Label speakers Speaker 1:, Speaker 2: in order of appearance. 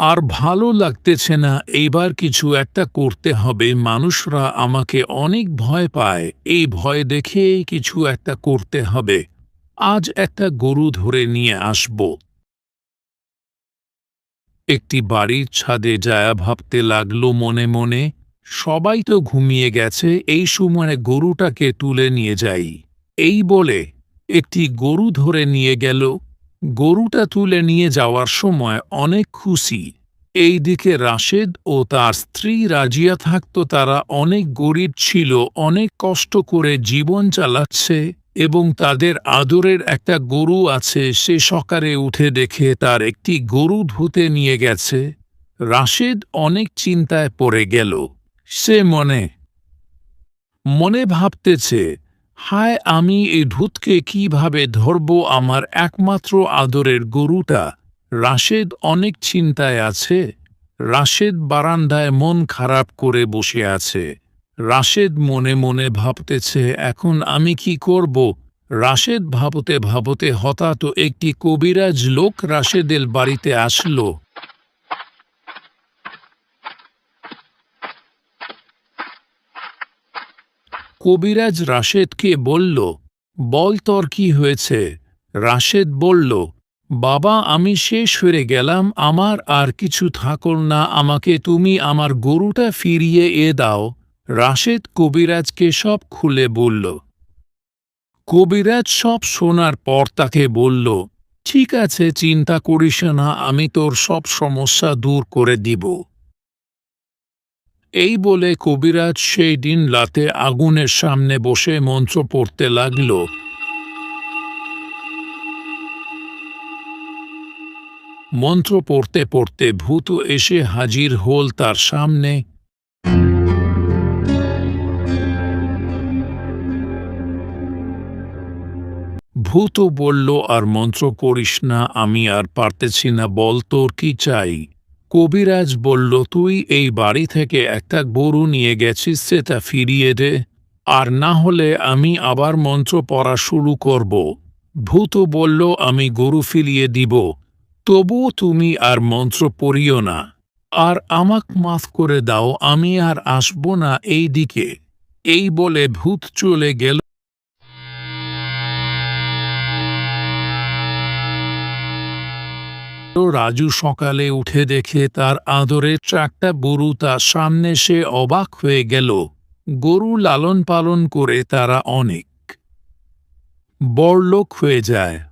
Speaker 1: আর ভালো লাগতেছে না এইবার কিছু একটা করতে হবে। মানুষরা আমাকে অনেক ভয় পায়, এই ভয় দেখে কিছু একটা করতে হবে। আজ একটা গরু ধরে নিয়ে আসব। একটি বাড়ির ছাদে যায়া ভাবতে লাগল মনে মনে, সবাই তো ঘুমিয়ে গেছে, এই সময় গরুটাকে তুলে নিয়ে যাই। এই বলে, একটি গরু ধরে নিয়ে গেল গরুটা তুলে নিয়ে যাওয়ার সময় অনেক খুশি। এইদিকে রাশেদ ও তার স্ত্রী রাজিয়া থাকত, তারা অনেক গরিব ছিল, অনেক কষ্ট করে জীবন চালাচ্ছে এবং তাদের আদরের একটা গরু আছে, সে সকালে উঠে দেখে তার একটি গরু ধুতে নিয়ে গেছে। রাশেদ অনেক চিন্তায় পড়ে গেল। সে মনে মনে ভাবতেছে হায়, আমি এই ধূতকে কীভাবে ধরব আমার একমাত্র আদরের গরুটা? রাশেদ অনেক চিন্তায় আছে। রাশেদ বারান্দায় মন খারাপ করে বসে আছে। রাশেদ মনে মনে ভাবতেছে, এখন আমি কি করব? রাশেদ ভাবতে ভাবতে হঠাৎ একটি কবিরাজ লোক রাশেদের বাড়িতে আসলো। কবিরাজ রাশেদকে বলল, বল তোর কি হয়েছে? রাশেদ বলল, বাবা, আমি শেষ হয়ে গেলাম, আমার আর কিছু থাকল না, আমাকে তুমি আমার গরুটা ফিরিয়ে এ দাও। রাশেদ কবিরাজকে সব খুলে বলল। কবিরাজ সব শোনার পর তাকে বলল, ঠিক আছে, চিন্তা করিস না, আমি তোর সব সমস্যা দূর করে দিব। এই বলে কবিরাজ সেই দিন রাতে আগুনের সামনে বসে মন্ত্র পড়তে লাগল। মন্ত্র পড়তে পড়তে ভূত এসে হাজির হল তার সামনে। ভূত বলল, আর মন্ত্র করিস না, আমি আর পারতেছি না, বল তোর কি চাই? কবিরাজ বলল, তুই এই বাড়ি থেকে একটা গরু নিয়ে গেছিস, সেটা ফিরিয়ে দে, আর না হলে আমি আবার মন্ত্র পড়া শুরু করব। ভূত বলল, আমি গরু ফিরিয়ে দিব তবুও তুমি আর মন্ত্র পড়িও না, আর আমাক মাফ করে দাও, আমি আর আসব না এই দিকে এই বলে ভূত চলে গেল রাজু সকালে উঠে দেখে তার আদরের চারটা গরু তার সামনে সে অবাক হয়ে গেল। গরু লালন পালন করে তারা অনেক। বড়লোক হয়ে যায়।